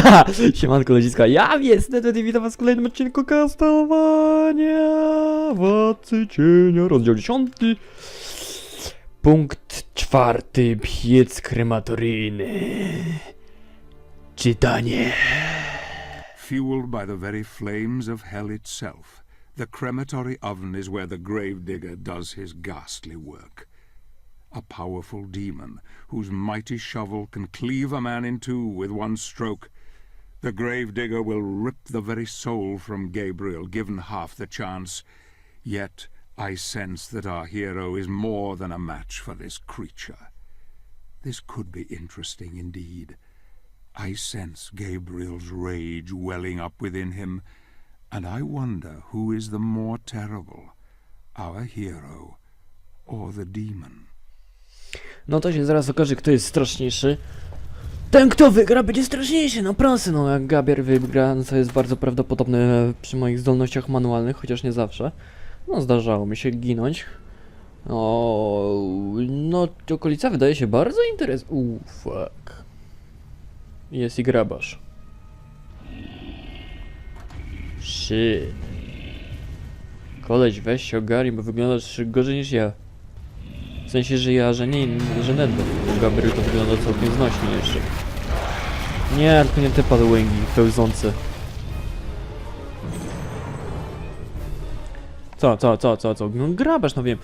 Siemanko ludziska, ja jestem Teddy, witam was w kolejnym odcinku Castowania Władcy Cienia, rozdział 10 Punkt czwarty, piec krematoryjny Czytanie Fueled by the very flames of hell itself, the crematory oven is where the gravedigger does his ghastly work. A powerful demon, whose mighty shovel can cleave a man in two with one stroke. The gravedigger will rip the very soul from Gabriel, given half the chance. Yet I sense that our hero is more than a match for this creature. This could be interesting indeed. I sense Gabriel's rage welling up within him, and I wonder who is the more terrible, our hero or the demon. No to się zaraz okaże kto jest straszniejszy Ten kto wygra będzie straszniejszy, no proszę no jak Gabier wygra, no co jest bardzo prawdopodobne przy moich zdolnościach manualnych, chociaż nie zawsze. No zdarzało mi się ginąć. O, no okolica wydaje się bardzo interes... Uuu, fuck. Jest i grabarz. Shit. Koleś weź się ogarnij, bo wyglądasz gorzej niż ja w sensie, że ja, że nie, że Neddo. Gabriel to wygląda całkiem znośnie jeszcze. Nie, tylko nie te padłęgi pełzące. Co, co, co, co, co? No grabasz, no wiem.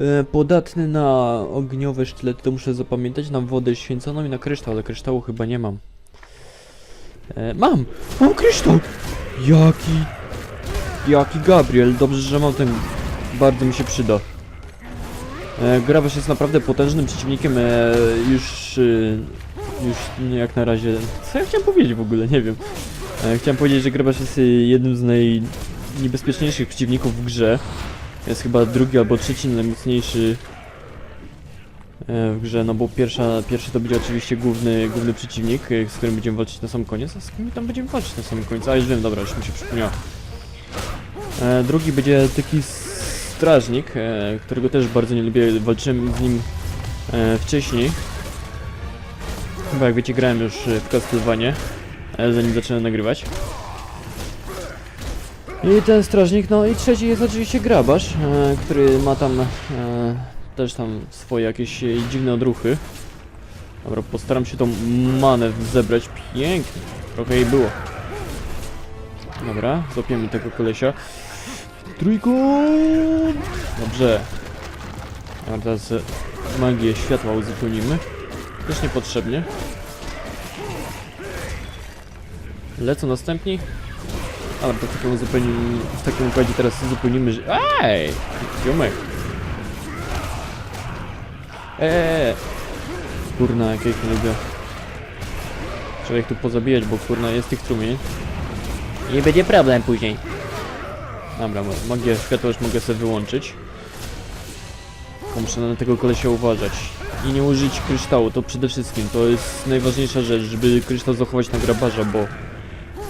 E, podatny na ogniowe sztylety, to muszę zapamiętać, na wodę święconą i na kryształ, ale kryształu chyba nie mam. E, mam! Mam kryształ! Jaki... Jaki Gabriel, dobrze, że mam ten... Bardzo mi się przyda. E, Grabasz jest naprawdę potężnym przeciwnikiem, e, już, e, już jak na razie, co ja chciałem powiedzieć w ogóle, nie wiem. Chciałem powiedzieć, że Grabasz jest jednym z najniebezpieczniejszych przeciwników w grze. Jest chyba drugi albo trzeci najmocniejszy w grze, no bo pierwsza, pierwszy to będzie oczywiście główny, główny przeciwnik, z którym będziemy walczyć na sam koniec, a z kim tam będziemy walczyć na samym końcu? A już wiem, dobra, już mi się przypomniało. Drugi będzie taki strażnik, e, którego też bardzo nie lubię, walczyłem z nim e, wcześniej. Chyba jak wiecie grałem już e, w Castlevanie, e, zanim zacząłem nagrywać. I ten strażnik, no i trzeci jest oczywiście grabarz, który ma tam też tam swoje jakieś dziwne odruchy. Dobra, postaram się tą manę zebrać pięknie. Trochę jej było. Dobra, złapiemy tego kolesia. Trójkąt! Dobrze. A teraz e, magię światła uzupełnimy. Też niepotrzebnie. Lecą następni. Ale to w takim, uzupełni... w takim układzie teraz uzupełnimy, że... Ej! Ziomek! Eee! Kurna, jak ja ich nie lubię. Trzeba ich tu pozabijać, bo kurna jest tych trumień. Nie będzie problem później. Dobra, magię światła już mogę sobie wyłączyć. Tylko muszę na tego kolesia uważać. I nie użyć kryształu, to przede wszystkim. To jest najważniejsza rzecz, żeby kryształ zachować na grabarza, bo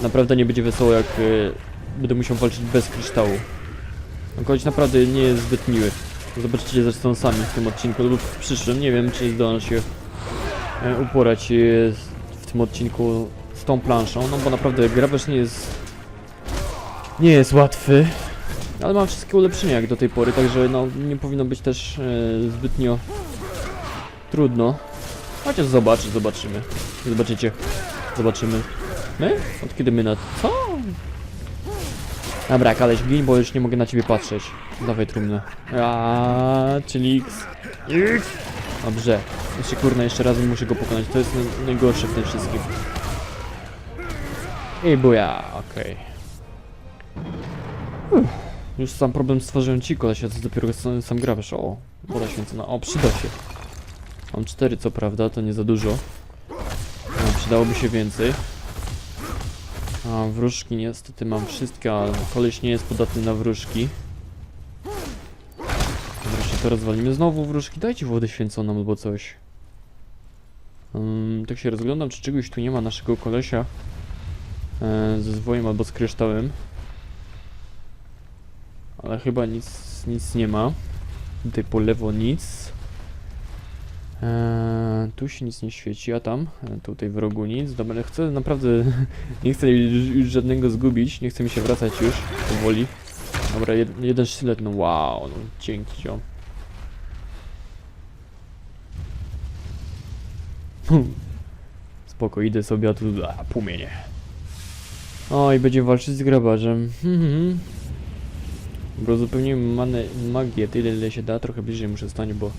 naprawdę nie będzie wesoło, jak e, będę musiał walczyć bez kryształu. No koleś naprawdę nie jest zbyt miły. Zobaczycie zresztą sami w tym odcinku lub w przyszłym. Nie wiem, czy zdołam się e, uporać e, w tym odcinku z tą planszą, no bo naprawdę grabarz nie jest nie jest łatwy, ale mam wszystkie ulepszenia jak do tej pory, także no nie powinno być też e, zbytnio trudno. Chociaż zobaczy, zobaczymy. Zobaczycie. Zobaczymy. My? Od kiedy my na... Co? Dobra, Kaleś, gin, bo już nie mogę na ciebie patrzeć. Dawaj trumnę. A, czyli X. X. Dobrze. Jeszcze kurna, jeszcze razem muszę go pokonać. To jest naj- najgorsze w tym wszystkim. I buja, okej. Już sam problem stworzyłem ci, koleś, a co dopiero sam, sam grasz. O, woda święcona. O, przyda się. Mam cztery, co prawda, to nie za dużo. No, przydałoby się więcej. A, wróżki niestety mam wszystkie, ale koleś nie jest podatny na wróżki. Wreszcie to rozwalimy. Znowu wróżki, dajcie wodę święconą albo coś. Um, tak się rozglądam, czy czegoś tu nie ma naszego kolesia. E, ze zwojem albo z kryształem. Ale chyba nic, nic nie ma. Tutaj po lewo nic. Eee, tu się nic nie świeci, a tam? E, tutaj w rogu nic. Dobra, chcę naprawdę... nie chcę już, żadnego zgubić. Nie chcę mi się wracać już powoli. Dobra, jed, jeden sztylet, no wow, no dzięki ziom. Spoko, idę sobie, a tu a, płomienie. O, i będzie walczyć z grabarzem. Bo zupełnie manę, magię, tyle ile się da, trochę bliżej muszę stać, bo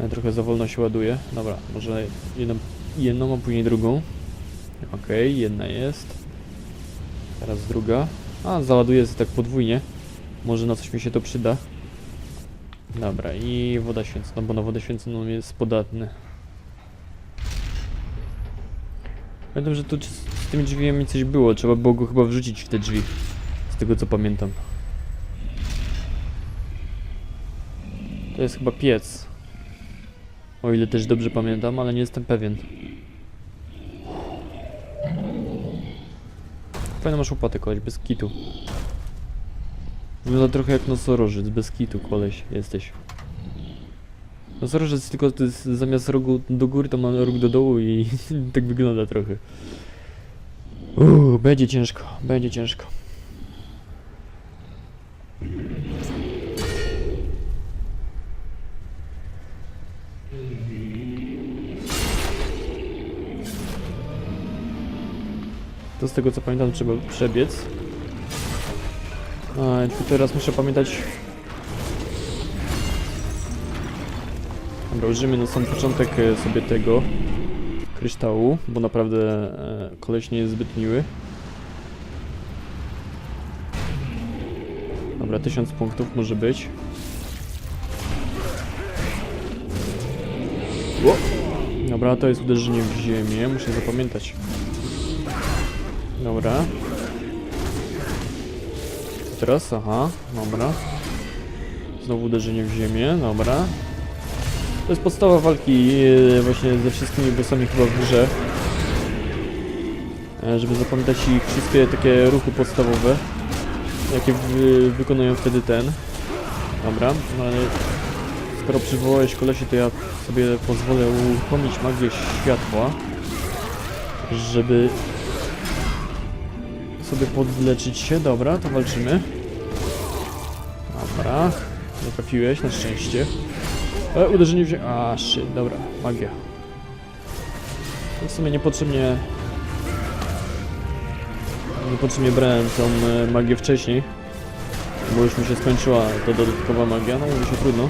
ja trochę za wolno się ładuje. Dobra, może jedną, jedną a później drugą. Okej, jedna jest. Teraz druga. A, załaduję sobie tak podwójnie. Może na coś mi się to przyda. Dobra, i woda święcona, bo na wodę święconą jest podatny. Pamiętam, że tu z tymi drzwiami coś było. Trzeba było go chyba wrzucić w te drzwi. Z tego co pamiętam. To jest chyba piec. O ile też dobrze pamiętam, ale nie jestem pewien. Fajna masz łopatę koleś, bez kitu. Wygląda trochę jak nosorożec, bez kitu koleś jesteś. Nosorożec tylko to jest, zamiast rogu do góry to ma róg do dołu i tak wygląda trochę. Uuu, będzie ciężko, będzie ciężko. To z tego co pamiętam trzeba przebiec. A, tylko teraz muszę pamiętać... Dobra, użyjmy na sam początek e, sobie tego kryształu, bo naprawdę e, koleś nie jest zbyt miły. Dobra, 1000 punktów może być. Dobra, to jest uderzenie w ziemię, muszę zapamiętać. Dobra. Teraz? Aha, dobra. Znowu uderzenie w ziemię, dobra. To jest podstawa walki e, właśnie ze wszystkimi bossami chyba w grze. E, Żeby zapamiętać ich wszystkie takie ruchy podstawowe. Jakie wy, wykonują wtedy ten. Dobra, no ale skoro przywołałeś kolesie, to ja sobie pozwolę uruchomić magię światła. Żeby sobie podleczyć się. Dobra, to walczymy. Dobra. Nie na szczęście. E, uderzenie w ziemię. A, shit, dobra, magia. W sumie niepotrzebnie... Niepotrzebnie brałem tą e, magię wcześniej. Bo już mi się skończyła ta dodatkowa magia, no mówi się trudno.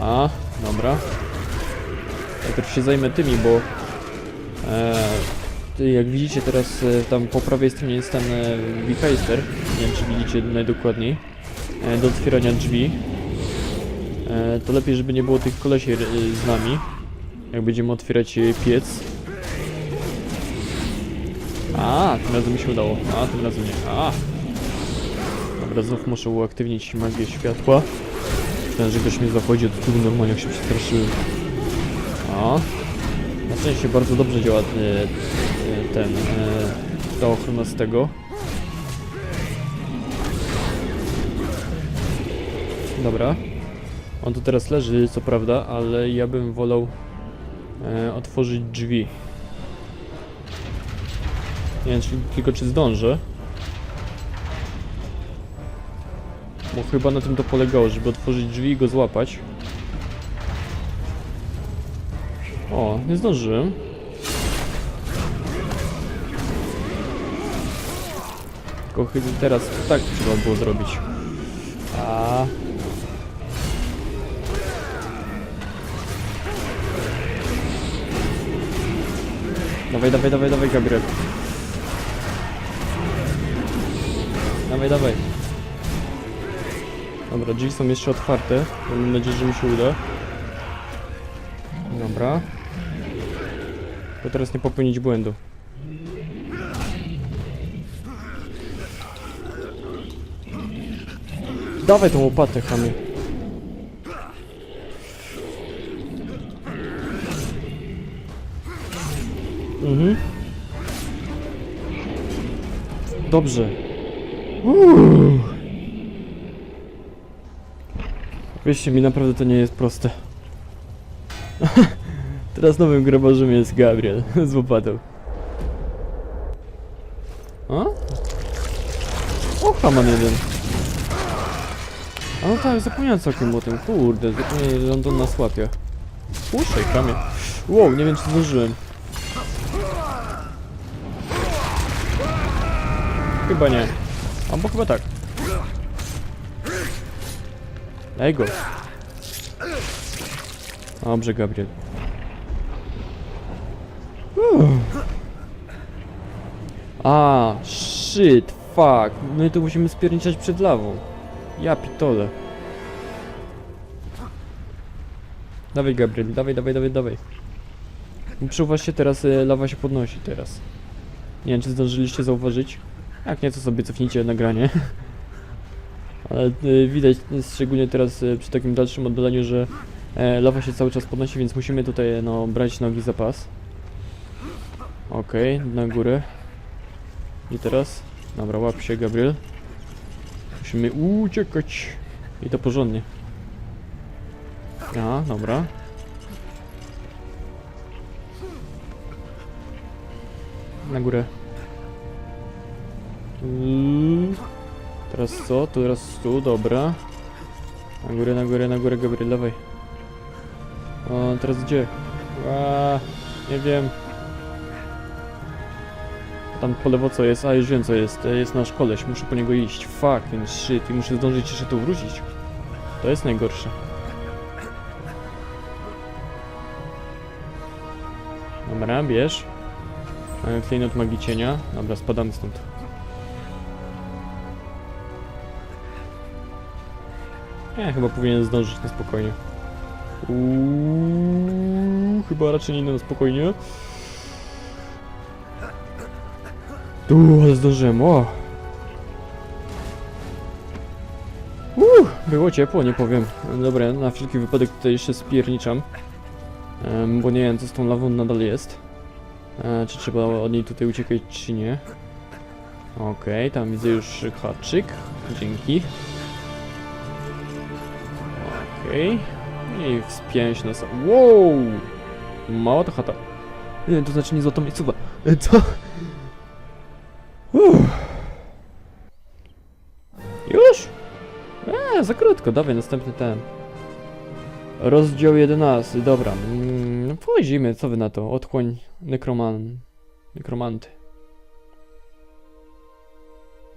A, dobra. Najpierw się zajmę tymi, bo... E, jak widzicie teraz e, tam po prawej stronie jest ten e, Wikaister. Nie wiem czy widzicie najdokładniej. E, do otwierania drzwi. E, to lepiej, żeby nie było tych kolesi e, z nami. Jak będziemy otwierać e, piec. A, tym razem mi się udało. A, tym razem nie. A. Dobra, znów muszę uaktywnić magię światła. Myślałem, że ktoś mnie zachodzi od tyłu normalnie, się przestraszyłem. A. Na szczęście bardzo dobrze działa e, e, ten, e, ta ochrona z tego. Dobra. On tu teraz leży, co prawda, ale ja bym wolał e, otworzyć drzwi. Nie wiem, czy, tylko czy zdążę. Bo chyba na tym to polegało, żeby otworzyć drzwi i go złapać. O, nie zdążyłem. Tylko chyba teraz tak trzeba było zrobić. A. Dawaj, dawaj, dawaj, dawaj, Gabriel. Dawaj, dawaj. Dobra, drzwi są jeszcze otwarte. Mam nadzieję, że mi się uda. Dobra. Teraz nie popełnić błędu. Dawaj tą łopatę, chamie. Mhm. Dobrze. Uuu. Mi, naprawdę to nie jest proste. Teraz nowym grabarzem jest Gabriel z łopatą. A? O, Haman jeden. A no tak, zapomniałem całkiem o tym, kurde, zapomniałem, że on to nas łapie. Puszczaj, kamień. Wow, nie wiem czy zdążyłem. Chyba nie. Albo chyba tak. Daj go. Dobrze, Gabriel. A, shit, fuck. My tu musimy spierniczać przed lawą. Ja pitole. Dawaj, Gabriel, dawaj, dawaj, dawaj, dawaj. Przyuważ się teraz, y, lawa się podnosi teraz. Nie wiem, czy zdążyliście zauważyć. Jak nie, to sobie cofnijcie nagranie. Ale y, widać y, szczególnie teraz y, przy takim dalszym oddaleniu, że e, lawa się cały czas podnosi, więc musimy tutaj no, brać nogi za pas. Okej, na górę. I teraz? Dobra, łap się Gabriel. Musimy uciekać. I to porządnie. A, dobra. Na górę. Yy. Teraz co? Teraz tu, dobra. Na górę, na górę, na górę, Gabriel, dawaj. O, teraz gdzie? A, nie wiem. Tam po lewo co jest? A, już wiem co jest. E, Jest nasz koleś, muszę po niego iść. Fuck, ten shit. I muszę zdążyć jeszcze tu wrócić. To jest najgorsze. Dobra, bierz. Mamy klejnot magii cienia. Dobra, spadamy stąd. Nie, chyba powinien zdążyć na spokojnie. Uuu, chyba raczej nie na spokojnie. Tu, ale zdążyłem, o! Było ciepło, nie powiem. Dobra, na wszelki wypadek tutaj jeszcze spierniczam. Em, bo nie wiem, co z tą lawą nadal jest. E, czy trzeba od niej tutaj uciekać, czy nie. Okej, tam widzę już haczyk. Dzięki. Okej. I wspiąłem się na sam... Wow! Mała to chata. To znaczy nie złota miejscowa. E, Co? Już? Eee, za krótko, dawaj, następny ten. Rozdział 11, dobra. Mm, pojedziemy, co wy na to? Otchłań nekroman... nekromanty.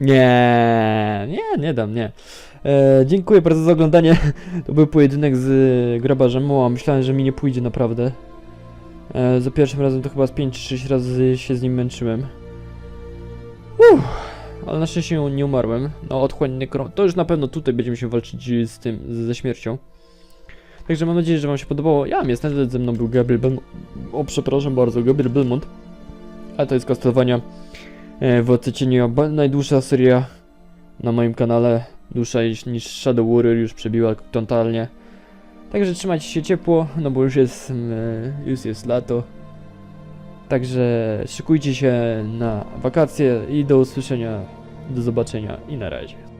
Nie, nie, nie dam, nie. E, dziękuję bardzo za oglądanie. To był pojedynek z e, grabarzem. O, myślałem, że mi nie pójdzie naprawdę. E, za pierwszym razem to chyba z 5 czy 6 razy się z nim męczyłem. Uff, ale na szczęście nie umarłem. No, otchłań nekro... To już na pewno tutaj będziemy się walczyć z tym, ze śmiercią. Także mam nadzieję, że wam się podobało. Ja mam jestem, ze mną był Gabriel Belmont. O, przepraszam bardzo, Gabriel Belmont. Ale to jest Castlevania e, Władcy Cienia. Ba- Najdłuższa seria na moim kanale. Dłuższa niż- niż Shadow Warrior, już przebiła totalnie. Także trzymajcie się ciepło, no bo już jest, mm, e, już jest lato. Także szykujcie się na wakacje i do usłyszenia, do zobaczenia i na razie.